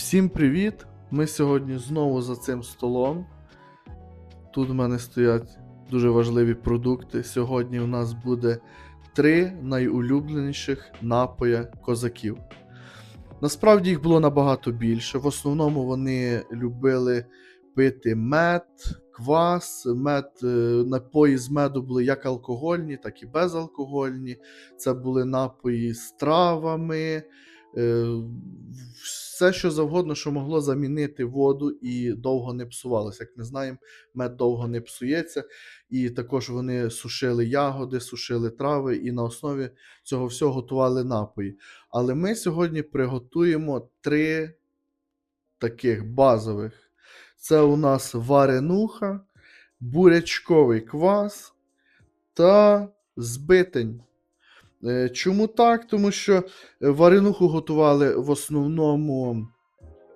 Всім привіт! Ми сьогодні знову за цим столом. Тут в мене стоять дуже важливі продукти. Сьогодні у нас буде три найулюбленіших напоя козаків. Насправді їх було набагато більше. В основному вони любили пити мед, квас. Мед, е, напої з меду були як алкогольні, так і безалкогольні. Це були напої з травами. е, Все, що завгодно, що могло замінити воду і довго не псувалося. Як ми знаємо, мед довго не псується. І також вони сушили ягоди, сушили трави, і на основі цього всього готували напої. Але ми сьогодні приготуємо три таких базових. Це у нас варенуха, бурячковий квас та збитень. Е, Чому так? Тому що е, варенуху готували в основному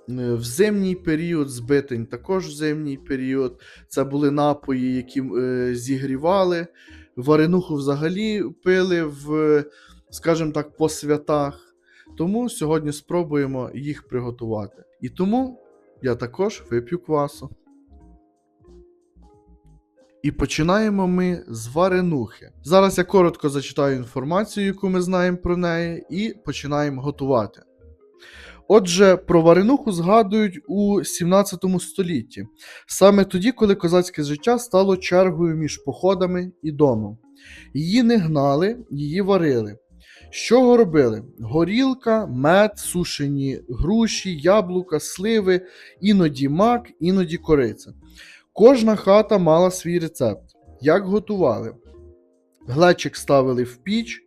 е, в зимній період, збитень також в зимній період. Це були напої, які зігрівали. Варенуху взагалі пили в, скажімо так, по святах. Тому сьогодні спробуємо їх приготувати. І тому я також вип'ю квасу. І починаємо ми з варенухи. Зараз я коротко зачитаю інформацію, яку ми знаємо про неї, і починаємо готувати. Отже, про варенуху згадують у 17 столітті, саме тоді, коли козацьке життя стало чергою між походами і домом. Її не гнали, її варили. Чого робили? Горілка, мед, сушені груші, яблука, сливи, іноді мак, іноді кориця. Кожна хата мала свій рецепт. Як готували? Глечик ставили в піч,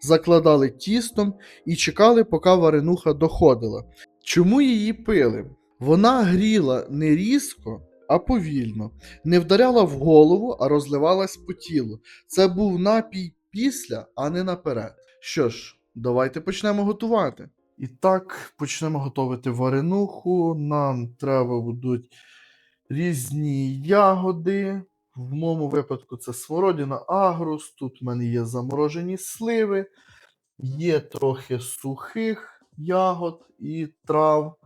закладали тістом і чекали, поки варенуха доходила. Чому її пили? Вона гріла не різко, а повільно, не вдаряла в голову, а розливалась по тілу. Це був напій після, а не наперед. Що ж, давайте почнемо готувати. І так, почнемо готувати варенуху. Нам треба будуть різні ягоди. В моєму випадку це смородина агрус. Тут в мене є заморожені сливи, є трохи сухих ягод і трав,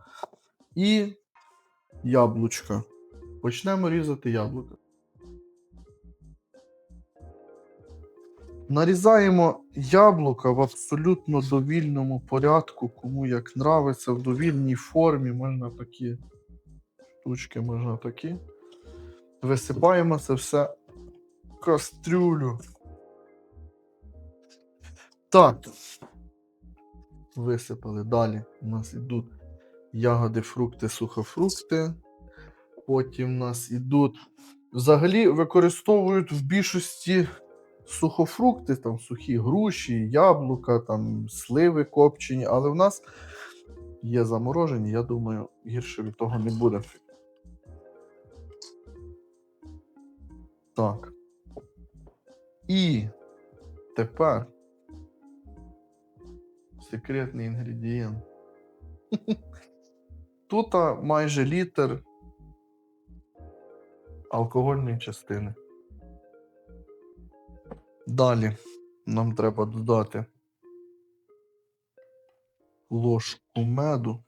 і яблучка. Почнемо різати яблука. Нарізаємо яблука в абсолютно довільному порядку, кому як нравиться, в довільній формі, можна такі штучки, можна такі. Висипаємо це все в кастрюлю. Так. Висипали. Далі у нас йдуть ягоди, фрукти, сухофрукти. Потім у нас йдуть. Взагалі використовують в більшості сухофрукти, там сухі груші, яблука, там сливи копчені, але в нас є заморожені, я думаю, гірше від того не буде. Так. І тепер секретний інгредієнт. Тут майже літр алкогольної частини. Далі нам треба додати ложку меду.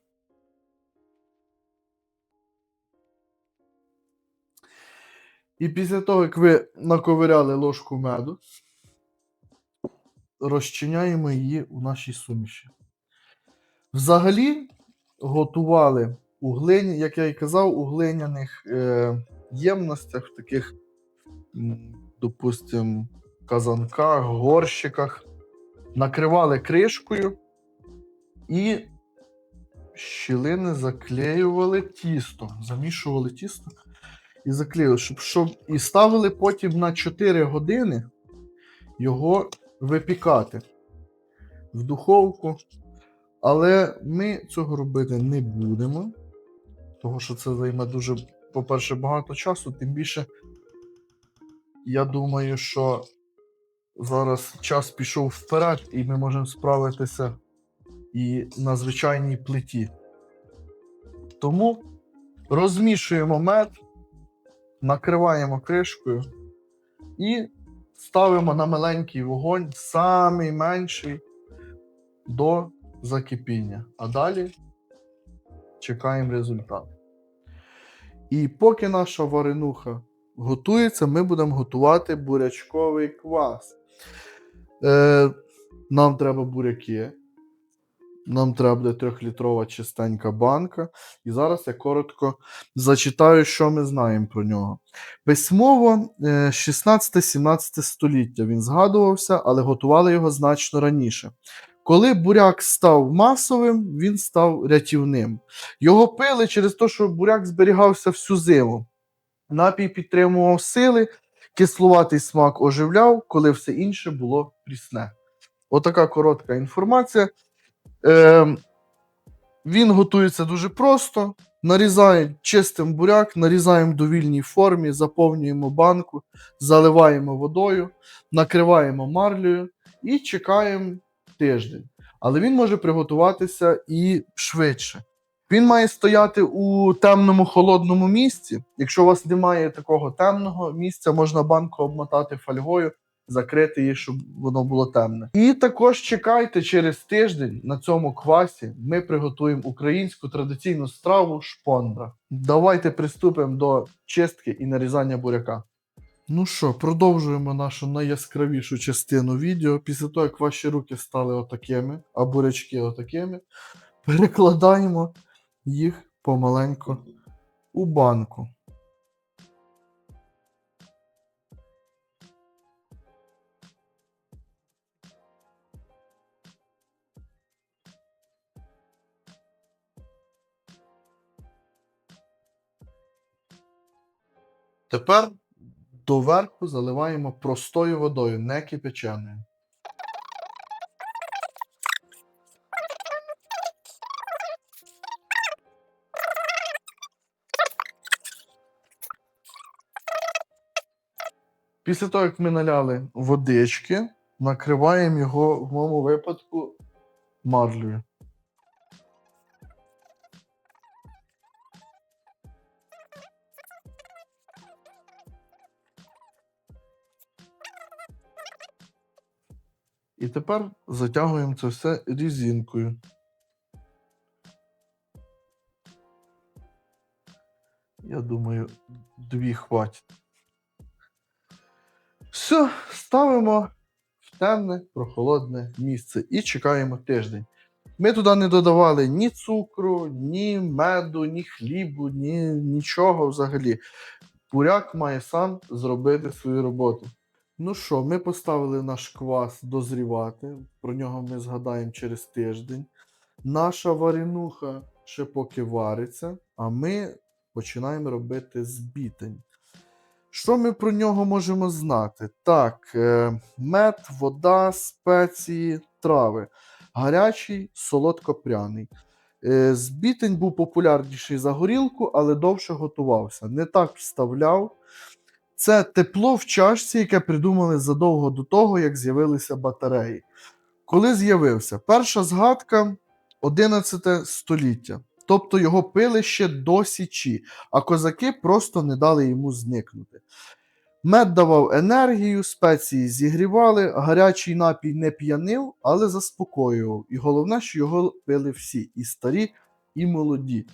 І після того, як ви наковиряли ложку меду, розчиняємо її у нашій суміші. Взагалі готували у глині, як я і казав, у глиняних е, ємностях, в таких, м, допустим, казанках, горщиках, накривали кришкою і щілини заклеювали тістом, замішували тісто і заклеїли, щоб, щоб і ставили потім на 4 години його випікати в духовку. Але ми цього робити не будемо, тому що це займе дуже, по-перше, багато часу, тим більше, я думаю, що зараз час пішов вперед, і ми можемо справитися і на звичайній плиті. Тому розмішуємо мед, накриваємо кришкою і ставимо на маленький вогонь, самий менший до закипіння. А далі чекаємо результат. І поки наша варенуха готується, ми будемо готувати бурячковий квас. Е, нам треба буряки. Нам треба буде трьохлітрова чистенька банка. І зараз я коротко зачитаю, що ми знаємо про нього. Письмово е, 16-17 століття він згадувався, але готували його значно раніше. Коли буряк став масовим, він став рятівним. Його пили через те, що буряк зберігався всю зиму. Напій підтримував сили, кислуватий смак оживляв, коли все інше було прісне. Отака коротка інформація. Е, він готується дуже просто. Нарізаємо чистим буряк, нарізаємо в довільній формі, заповнюємо банку, заливаємо водою, накриваємо марлею і чекаємо тиждень. Але він може приготуватися і швидше. Він має стояти у темному холодному місці. Якщо у вас немає такого темного місця, можна банку обмотати фольгою, закрити її, щоб воно було темне. І також чекайте через тиждень на цьому квасі. Ми приготуємо українську традиційну страву шпондра. Давайте приступимо до чистки і нарізання буряка. Ну що, продовжуємо нашу найяскравішу частину відео. Після того, як ваші руки стали отакими, а бурячки отакими, перекладаємо їх помаленьку у банку. Тепер доверху заливаємо простою водою, не кипяченою. Після того, як ми наляли водички, накриваємо його в моєму випадку марлею. І тепер затягуємо це все різинкою. Я думаю, дві хватить. Все, ставимо в темне, прохолодне місце і чекаємо тиждень. Ми туди не додавали ні цукру, ні меду, ні хлібу, ні нічого взагалі. Буряк має сам зробити свою роботу. Ну що, ми поставили наш квас дозрівати. Про нього ми згадаємо через тиждень. Наша варенуха ще поки вариться, а ми починаємо робити збітень. Що ми про нього можемо знати? Так, е, мед, вода, спеції, трави. Гарячий, солодко-пряний. Е, збітень був популярніший за горілку, але довше готувався. Не так вставляв. Це тепло в чашці, яке придумали задовго до того, як з'явилися батареї. Коли з'явився? Перша згадка 11 століття. Тобто його пили ще до Січі, а козаки просто не дали йому зникнути. Мед давав енергію, спеції зігрівали, гарячий напій не п'янив, але заспокоював. І головне, що його пили всі, і старі, і молоді.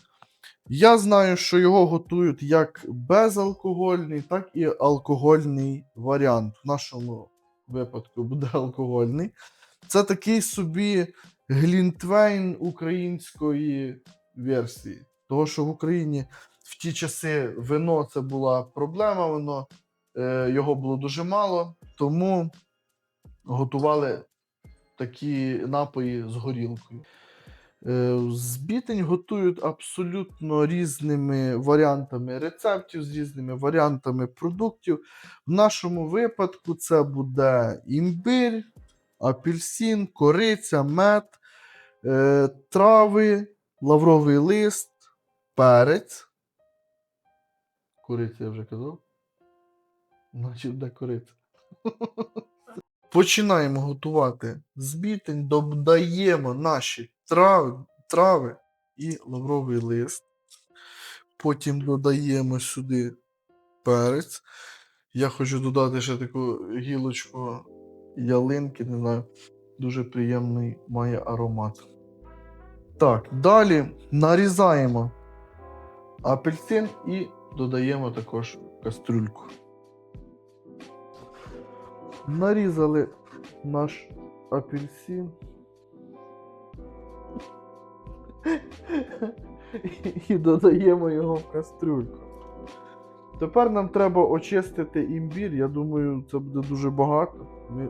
Я знаю, що його готують як безалкогольний, так і алкогольний варіант. В нашому випадку буде алкогольний. Це такий собі глінтвейн української версії. Того, що в Україні в ті часи вино це була проблема, воно, е, його було дуже мало, тому готували такі напої з горілкою. Е, Збітень готують абсолютно різними варіантами рецептів, з різними варіантами продуктів. В нашому випадку це буде імбир, апельсин, кориця, мед, е, трави, лавровий лист, перець. Кориця я вже казав. Значить, де кориця. Починаємо готувати збітень, додаємо наші трави, трави і лавровий лист. Потім додаємо сюди перець. Я хочу додати ще таку гілочку ялинки, не знаю, дуже приємний має аромат. Так, далі нарізаємо апельсин і додаємо також кастрюльку. Нарізали наш апельсин. І додаємо його в кастрюльку. Тепер нам треба очистити імбір. Я думаю, це буде дуже багато. Ми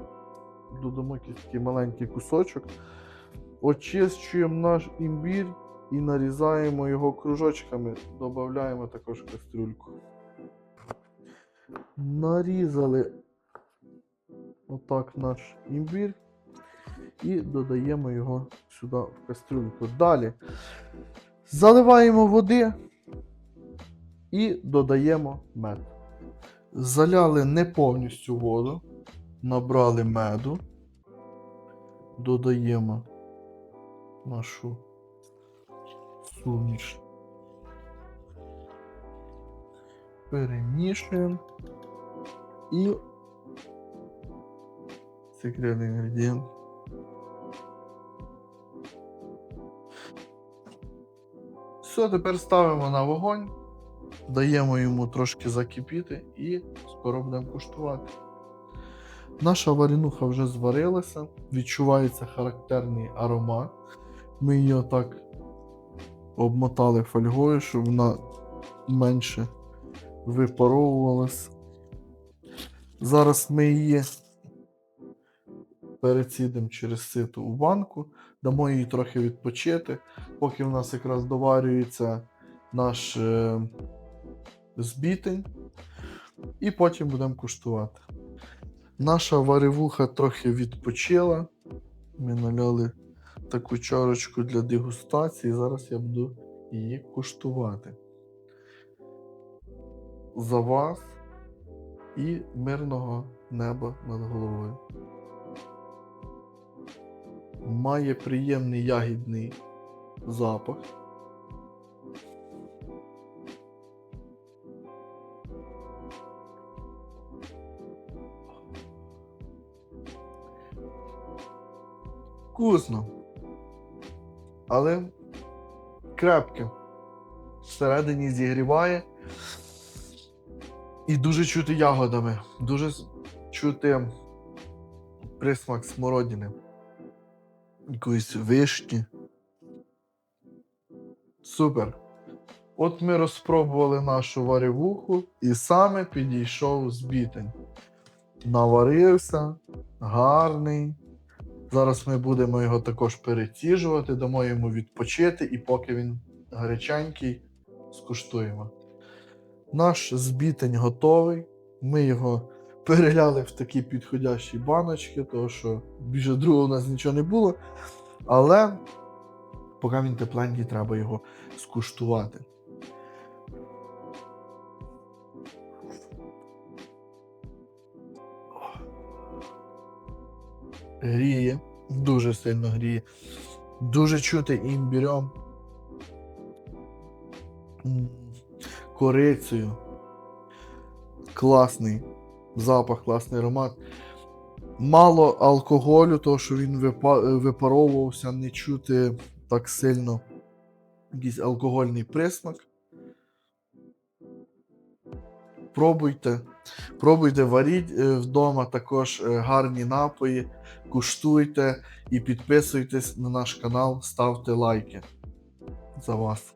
додамо якийсь такий маленький кусочок. Очищуємо наш імбір і нарізаємо його кружочками. Додаємо також кастрюльку. Нарізали отак наш імбір і додаємо його сюди в кастрюльку. Далі заливаємо води і додаємо мед. Заляли не повністю воду, набрали меду, додаємо нашу суміш. Перемішуємо і секретний інгредієнт. Все, тепер ставимо на вогонь, даємо йому трошки закипіти і скоро будемо куштувати. Наша варенуха вже зварилася, відчувається характерний аромат. Ми її отак обмотали фольгою, щоб вона менше випаровувалась. Зараз ми її перецідимо через сито у банку, дамо їй трохи відпочити, поки в нас якраз доварюється наш е, збітень, і потім будемо куштувати. Наша варевуха трохи відпочила. Ми наляли таку чарочку для дегустації. Зараз я буду її куштувати. За вас і мирного неба над головою. Має приємний ягідний запах. Вкусно. Але крепке. Всередині зігріває. І дуже чути ягодами. Дуже чути присмак смородини. Якоїсь вишні. Супер. От ми розпробували нашу варевуху і саме підійшов збітень. Наварився, гарний. Зараз ми будемо його також переціжувати, дамо йому відпочити, і поки він гаряченький, скуштуємо. Наш збітень готовий. Ми його переляли в такі підходящі баночки, тому що більше другого у нас нічого не було. Але поки він тепленький, треба його скуштувати. Гріє, дуже сильно гріє. Дуже чути імбірем. Корицею. Класний запах, класний аромат. Мало алкоголю, тому що він випаровувався, не чути так сильно якийсь алкогольний присмак. Пробуйте. Пробуйте, варіть е, вдома також е, гарні напої, куштуйте і підписуйтесь на наш канал, ставте лайки за вас.